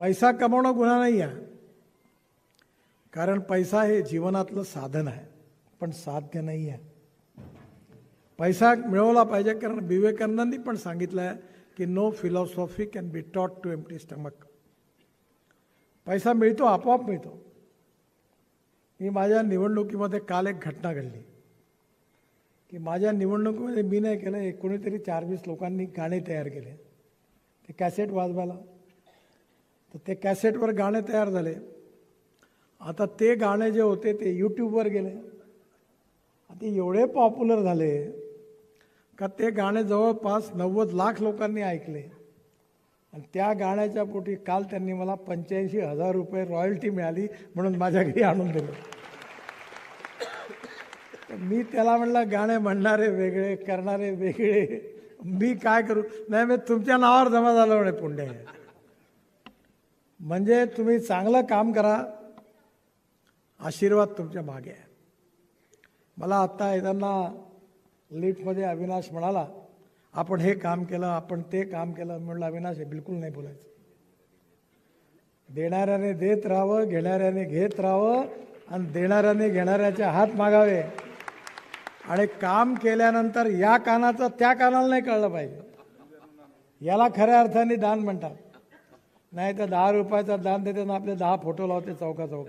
पैसा कमवणं गुन्हा नाही आहे कारण पैसा हे जीवनातलं साधन आहे पण साध्य नाही आहे पैसा मिळवला पाहिजे कारण विवेकानंदांनी पण सांगितलं आहे की no philosophy can be taught to empty stomach पैसा मिळतो आपोआप मिळतो. मी माझ्या निवडणुकीमध्ये काल एक घटना घडली. की माझ्या निवडणुकीमध्ये मी नाही केलं एक कोणीतरी चार वीस लोकांनी गाणे तयार केले. ते कॅसेट वाजवायला तर ते कॅसेटवर गाणे तयार झाले. आता ते गाणे जे होते ते यूट्यूबवर गेले. आता एवढे पॉप्युलर झाले का ते गाणे जवळपास नव्वद लाख लोकांनी ऐकले. आणि त्या गाण्याच्या पोटी काल त्यांनी मला पंच्याऐंशी हजार रुपये रॉयल्टी मिळाली म्हणून माझ्या घरी आणून दिलं. तर मी त्याला म्हटलं गाणे म्हणणारे वेगळे करणारे वेगळे. मी काय करू? नाही मी तुमच्या नावावर जमा झालं म्हणे पुंड्या म्हणजे तुम्ही चांगलं काम करा. आशीर्वाद तुमच्या मागे आहे. मला आत्ता येताना लिफ्टमध्ये अविनाश म्हणाला आपण हे काम केलं आपण ते काम केलं म्हणलं अविनाश हे बिलकुल नाही बोलायचं. देणाऱ्याने देत राहावं घेणाऱ्याने घेत राहावं आणि देणाऱ्याने घेणाऱ्याचे हात मागावे. आणि काम केल्यानंतर या कानाचं त्या कानाला नाही कळलं पाहिजे. याला खऱ्या अर्थाने दान म्हणतात. नाही तर दहा रुपयाचा दान देताना आपले दहा फोटो लावते चौका चौका